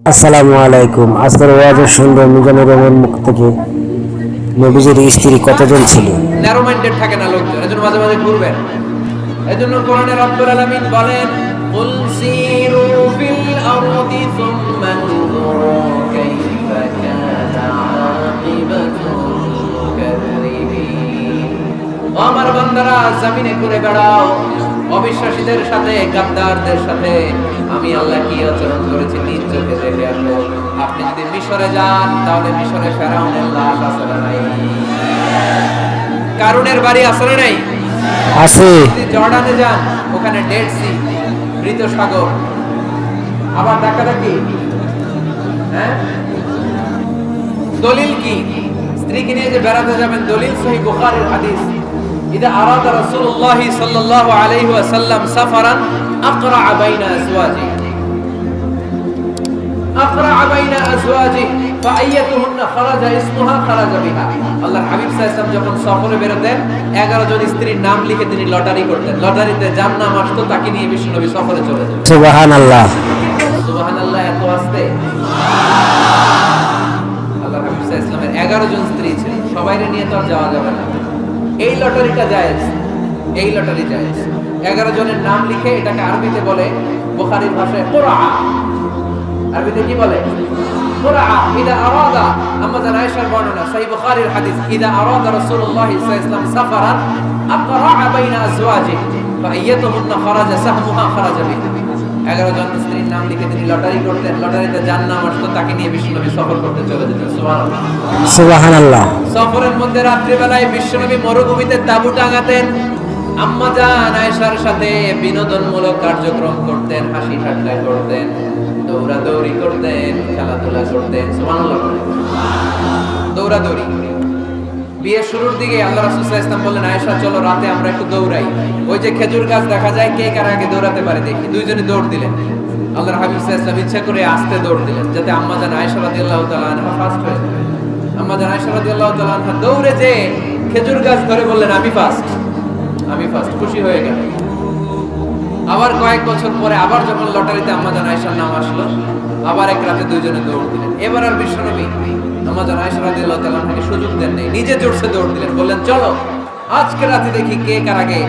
আসসালামু আলাইকুম। আজকের ওয়াজের মিজানুর রহমান মুখ থেকে নবীজির স্ত্রী কতজন ছিল? থাকে না লোকজন, এজন্য মাঝে মাঝে ঘুরবেন। এজন্য কোরআনের রব্বুল আলামিন বলেন, কুল সিরু ফিল আরদি সুম্মা আমার বান্দারা, জমিনে ঘুরে বেড়াও। অবিশ্বাসীদের সাথে, গাদ্দারদের সাথে আমি আল্লাহ কি আচরণ করেছি নিজ চোখে দেখে আসব। আপনি যদি মিশরে যান তাহলে মিশরে ফেরাউনের লাশ আসলে নাই? কারুনের বাড়ি আসলে নাই? আছে। জর্ডানে যান ওখানে ডেড সি মৃত সাগর। আবার দেখা দেখি হ্যাঁ? দলিল কি? স্ত্রীকে নিয়ে যে বেড়াতে যাবেন দলিল সহি বুখারের হাদিস। ইদা আরাদা রাসূলুল্লাহ সাল্লাল্লাহু আলাইহি ওয়াসাল্লাম সাফারান আকরা আবাইনা আজওয়াজি আকরা আবাইনা আজওয়াজি ফাআইয়াতুহুন্না খারাজা ইসমুহা খারাজা বিহা আল্লাহ হাবিব সাল্লাল্লাহু যখন সফরে বেরোতেন 11 জন স্ত্রীর নাম লিখে তিনি লটারি করতেন। লটারিতে যার নাম আসতো তাকে নিয়ে বিশ্বনবী সফরে চলে যেতেন। সুবহানাল্লাহ। সুবহানাল্লাহ এত আস্তে। আল্লাহ হাবিব সাল্লাল্লাহু আলাইহি 11 জন স্ত্রী ছিলেন। সবাইরে নিয়ে তো আর যাওয়া যাবে না। এই লটারিটা যায় এই লটারি যায় 11 জনের নাম লিখে এটাকে আরবিতে বলে বুখারীর ভাষায় কোরআ। আরবিতে কি বলে? কোরআ। ইদা আরাদা। আম্মা আয়েশার বর্ণনা সহিহ বুখারীর হাদিস ইদা আরাদা রাসূলুল্লাহ সাল্লাল্লাহু সাফারান আকরা বাইনা আজওয়াজিহি ফাইয়াতুহুন্না খারাজা সাহমুহা খারাজা বিহি। এগারো জন স্ত্রীর নাম লিখে তিনি লটারি করতেন লটারিতে যার নাম আসতো তাকে নিয়ে বিশ্বনবী সফর করতে চলে যেতেন। সুবহানাল্লাহ। সফরের মধ্যে রাত্রিবেলায় বিশ্বনবী মরুভূমিতে তাঁবু টাঙাতেন আম্মা জান আয়েশার সাথে বিনোদনমূলক কার্যক্রম করতেন, হাসি ঠাট্টা করতেন, দৌড়াদৌড়ি করতেন, খেলাধুলা করতেন, সুবহানাল্লাহ। দৌড়াদৌড়ি। বিয়ে শুরুর দিকে আল্লাহ রাসূল সাল্লাল্লাহু আলাইহি ওয়াসাল্লাম বললেন, আয়েশা, চলো রাতে আমরা একটু দৌড়াই। ওই যে খেজুর গাছ দেখা যায়, কে কার আগে দৌড়াতে পারে দেখি। দুইজনে দৌড় দিলেন। আল্লাহর হাবিব ওয়াসাল্লাম ইচ্ছা করে আস্তে দৌড় দিলেন, যাতে আম্মা জান আয়েশা রাদিয়াল্লাহু তাআলা আনহা ফার্স্ট হয়ে আম্মা জান আয়েশা রাদিয়াল্লাহু তাআলা আনহা দৌড়ে যে খেজুর গাছ ধরে বললেন, আমি ফার্স্ট আমি ফার্স্ট খুশি হয়ে গেল আবার কয়েক বছর পরে আবার যখন লটারিতে আম্মা জান আয়েশার নাম আসলো, আবার এক রাতে দুইজনে দৌড় দিলেন। এবার আর বিশ্বনবী জান আয়েশা রাদিয়াল্লাহু তাআলা আনহাকে সুযোগ দেন নাই। নিজে জোরসে দৌড় দিলেন, বললেন, চলো, আজকে রাতে দেখি কে কার আগে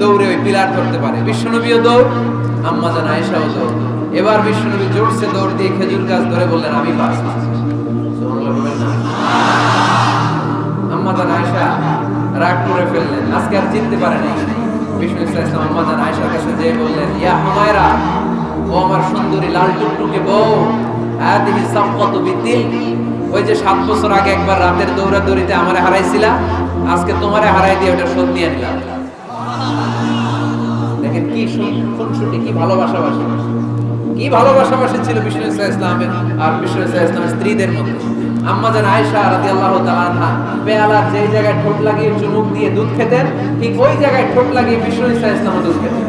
দৌড়ে ওই পিলার ধরতে পারে। বিশ্বনবীও দৌড় আম্মা জান আয়েশাও দৌড়। এবার বিশ্বনবী জোরসে দৌড় দিয়ে খেজুর গাছ ধরে বললেন, আমি ফার্স্ট সুবহানাল্লাহ বলবেন না। আম্মা জান আয়েশা রাগ করে ফেললেন। আজকে আর জিততে পারে নাই বিষ্ণু ইসলাম আয়েশার কাছে যেয়ে বললেন, ইয়া হুমায়রা, ও আমার সুন্দরী লাল টুকটুকে বউ বিতিল। ওই যে সাত বছর আগে একবার রাতের দৌড়াদৌড়িতে আমারে হারাইছিলা, আজকে তোমারে হারাই দিয়ে ওটা শোধ নিয়ে নিলাম। দেখেন কি খুনসুটি, কি ভালোবাসা বাসা কি ছিল বিষ্ণু ইসলামের আর বিষ্ণু ইসলামের স্ত্রীদের মধ্যে। আম্মা জান আয়েশা রাদিয়াল্লাহু তাআলা আনহা পেয়ালার যেই জায়গায় ঠোঁট লাগিয়ে চুমুক দিয়ে দুধ খেতেন, ঠিক ওই জায়গায় ঠোঁট লাগিয়ে বিষ্ণু ইসলাম দুধ খেতেন।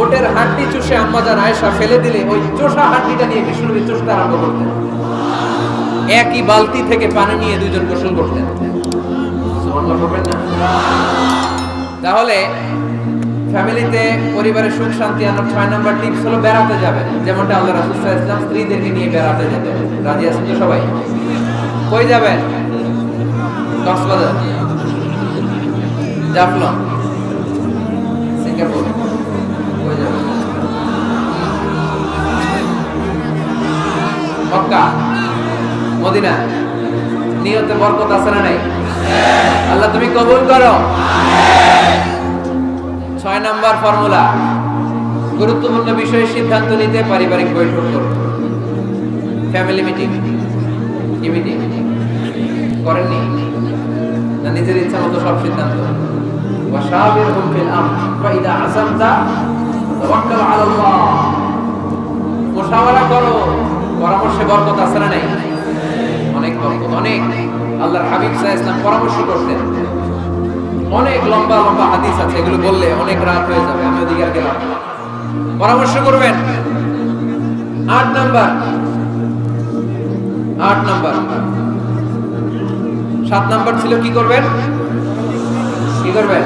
ওটের হাড্ডি চুষে আম্মা জান আয়েশা ফেলে দিলে ওই চোষা হাড্ডিটা নিয়ে বিষ্ণু চুষতে আরম্ভ করতেন। একই বালতি থেকে পানি নিয়ে দুজন গোসল করতেন। তাহলে ফ্যামিলিতে পরিবারের সুখ, শান্তি আনার ছয় নম্বর টিপস হলো বেড়াতে যাবেন যেমনটা আল্লাহ রাসূল আলাইহি স্ত্রীদেরকে নিয়ে বেড়াতে যেতেন রাজি আছেন তো সবাই? কই যাবেন? Cox's Bazar. Jaflong. Singapore. Mecca. Medina. নিয়তে বরকত আছে না নাই? আল্লাহ তুমি কবুল করো। ছয় নাম্বার ফর্মুলা গুরুত্বপূর্ণ বিষয়ে সিদ্ধান্ত নিতে পারিবারিক বৈঠক করুন ফ্যামিলি মিটিং কি মিটিং করেননি না নিজের ইচ্ছা মতো সব সিদ্ধান্ত وشاورهم في الامر فاذا عزمت توكل على الله মুশাওয়ারা করো পরামর্শে বরকত আছে না নাই অনেক বরকত অনেক আল্লাহর হাবিব সাল্লাল্লাহু আলাইহি ওয়াসাল্লাম পরামর্শ করতেন অনেক লম্বা লম্বা হাদিস আছে, এগুলো বললে অনেক রাত হয়ে যাবে, আমি ওদিকে আর গেলাম পরামর্শ করবেন? আট নাম্বার। আট নাম্বার। সাত নাম্বার ছিল, কি করবেন? কি করবেন?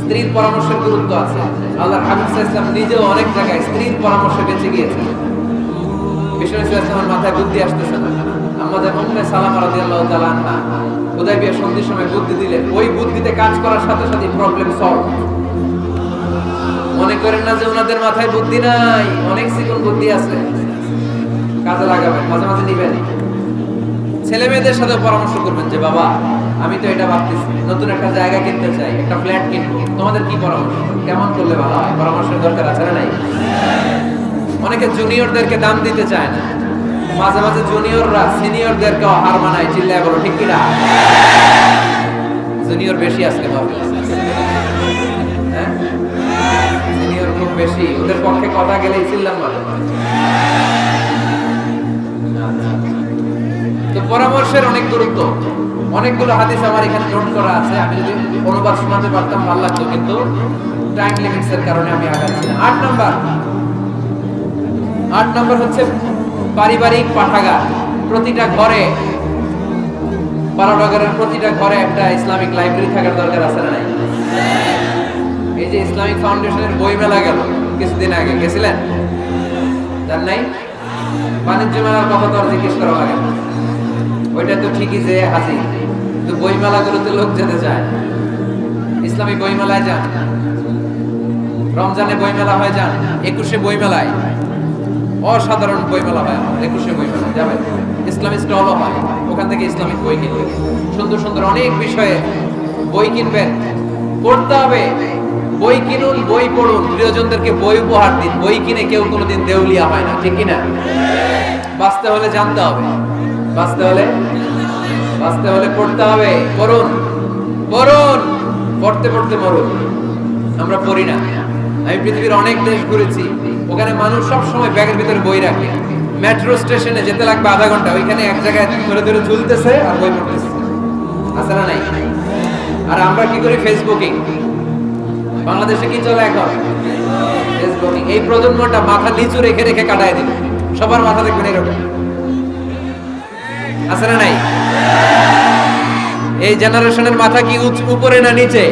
স্ত্রীর পরামর্শের গুরুত্ব আছে। আল্লাহ হাবিব ওয়াসাল্লাম নিজেও অনেক জায়গায় স্ত্রীর পরামর্শে বেঁচে গিয়েছেন। বিষ্ণু ইসলামের মাথায় বুদ্ধি আসতেছে না। আমাদের উম্মে সালামা রাদিয়াল্লাহু আনহা সন্ধির সময় বুদ্ধি দিলেন ওই বুদ্ধিতে কাজ করার সাথে সাথে প্রবলেম সলভ মনে করেন না যে ওনাদের মাথায় বুদ্ধি নাই, অনেক চিকন বুদ্ধি আছে। কাজে লাগাবেন, মাঝে মাঝে নিবেন। ছেলে মেয়েদের সাথে পরামর্শ করবেন যে, বাবা, আমি তো এটা ভাবতেছি, নতুন একটা জায়গা কিনতে চাই, একটা ফ্ল্যাট কিনবো। তোমাদের কি পরামর্শ? কেমন করলে ভালো হয়? পরামর্শের দরকার আছে না নাই? অনেকে জুনিয়রদেরকে দাম দিতে চায় না। মাঝে মাঝে জুনিয়ররা সিনিয়রদেরকে হার মানায়, চিল্লায় বলো, ঠিক কিনা? জুনিয়র বেশি আজকে ভাবে হ্যাঁ? সিনিয়র খুব বেশি। ওদের পক্ষে কথা গেলেই চিল্লাম তো পরামর্শের অনেক গুরুত্ব। অনেকগুলো হাদিস আমার এখানে নোট করা আছে। আমি যদি অনুবাদ শোনাতে পারতাম, ভালো লাগতো, কিন্তু টাইম লিমিটস কারণে আমি আগাচ্ছি আট নাম্বার। আট নম্বর হচ্ছে পারিবারিক পাঠাগার, প্রতিটা ঘরে পাড়ানগরের প্রতিটা ঘরে একটা ইসলামিক লাইব্রেরি থাকার দরকার আছে না নাই? এই যে ইসলামিক ফাউন্ডেশনের বই মেলা গেল কিছুদিন আগে, গেছিলেন? জান নাই? বাণিজ্য মেলার কথা তো জিজ্ঞেস করা লাগে ওইটা তো ঠিকই যে হাজির, কিন্তু বই মেলাগুলোতে লোক যেতে চায়। ইসলামিক বই মেলায় যান। রমজানে বই মেলা হয় যান, একুশে বই মেলায় অসাধারণ বই মেলা হয় আমাদের একুশে বই মেলা যাবেন ইসলামিক স্টলও হয়, ওখান থেকে ইসলামিক বই কিনবেন। সুন্দর সুন্দর অনেক বিষয়ে বই কিনবেন। পড়তে হবে। বই কিনুন, বই পড়ুন। প্রিয়জনদেরকে বই উপহার দিন। বই কিনে কেউ কোনোদিন দেউলিয়া হয় না, ঠিক কিনা? বাঁচতে হলে জানতে হবে। বাঁচতে হলে? বাঁচতে হলে পড়তে হবে। পড়ুন। পড়ুন। পড়তে পড়তে মরুন। আমরা পড়ি না। আমি পৃথিবীর অনেক দেশ ঘুরেছি। ওখানে মানুষ সব সময় ব্যাগের ভিতরে বই রাখে। মেট্রো স্টেশনে যেতে লাগবে আধা ঘণ্টা, ওইখানে এক জায়গায় ধরে ধরে ঝুলতেছে আর বই পড়তেছে। আছে না নাই? আর আমরা কি করি? ফেসবুকিং বাংলাদেশে কি চলে এখন? ফেসবুকিং এই প্রজন্মটা মাথা নিচু রেখে রেখে কাটায় দিবে। সবার মাথা দেখবেন এরকম। আছে না নাই? এই জেনারেশনের মাথা কি উপরে না নিচে?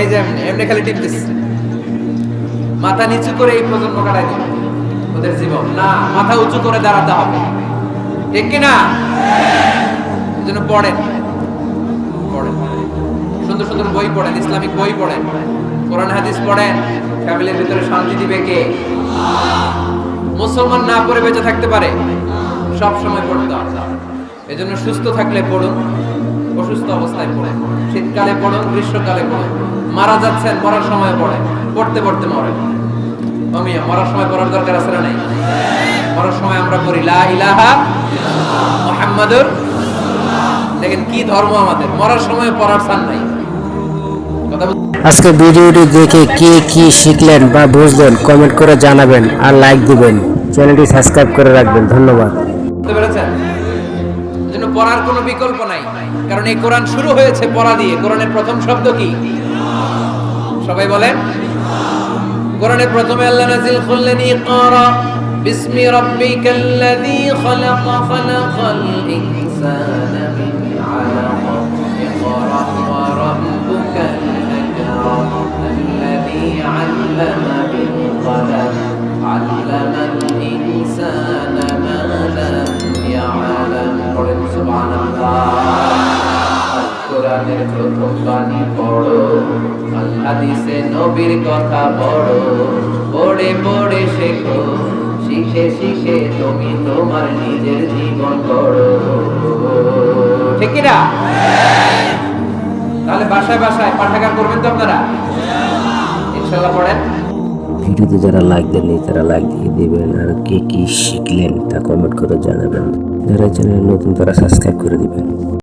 এই যে, এমনি খালি টিপতেছে। মাথা নিচু করে এই প্রজন্ম কাটাই দিবে। ওদের জীবন। না, মাথা উঁচু করে দাঁড়াতে হবে। ঠিক কি না জন্য পড়েন। পড়েন। সুন্দর সুন্দর বই পড়েন, ইসলামিক বই পড়েন। কোরআন, হাদিস পড়েন। ফ্যামিলির ভিতরে শান্তি দিবে কে? মুসলমান না পড়ে বেঁচে থাকতে পারে? সব সময় পড়তে হবে। এজন্য সুস্থ থাকলে পড়ুন, অসুস্থ অবস্থায় পড়েন। শীতকালে পড়ুন, গ্রীষ্মকালে পড়ুন। মারা যাচ্ছেন মরার সময় পড়েন পড়তে পড়তে মরেন। অমিয়া মরার সময় পড়ার দরকার আছে না নাই? মরার সময় আমরা পড়ি লা ইলাহা মুহাম্মাদুর দেখেন কি ধর্ম আমাদের মরার সময় পড়ার সান নাই। আজকে ভিডিওটি দেখে কে কি শিখলেন বা বুঝলেন কমেন্ট করে জানাবেন আর লাইক দিবেন। চ্যানেলটি সাবস্ক্রাইব করে রাখবেন ধন্যবাদ। বুঝতে পেরেছেন? জন্য পড়ার কোনো বিকল্প নাই। কারণ এই কোরআন শুরু হয়েছে পড়া দিয়ে। কোরআনের প্রথম শব্দ কি? সবাই বলেন কোরআনের প্রথমে আল্লাহ নাজিল করলেন ইকরা বিসমি রাব্বিকাল্লাযী খালাক খালাকাল ইনসানা মিন আলাক ইকরা ওয়া রাব্বুকাল আকরাম আল্লাযী আল্লামা বিল কলম আল্লামাল ইনসানা মা লাম ইয়ালাম পড়েন সুবহানাল্লাহ কোরআনের প্রথম বাণী পড়ো আল হাদিসে নবীর কথা পড়ো পড়ে পড়ে শেখো, শিখে শিখে তুমি তোমার নিজের জীবন গড়ো। ঠিক না তাহলে বাসায় বাসায় পাঠাগার করবেন তো আপনারা? ইনশাল্লাহ পড়েন। ভিডিওতে যারা লাইক দেননি, তারা লাইক দিয়ে দেবেন। আর কে কি শিখলেন, তা কমেন্ট করে জানাবেন। যারা চ্যানেল নতুন, তারা সাবস্ক্রাইব করে দিবেন।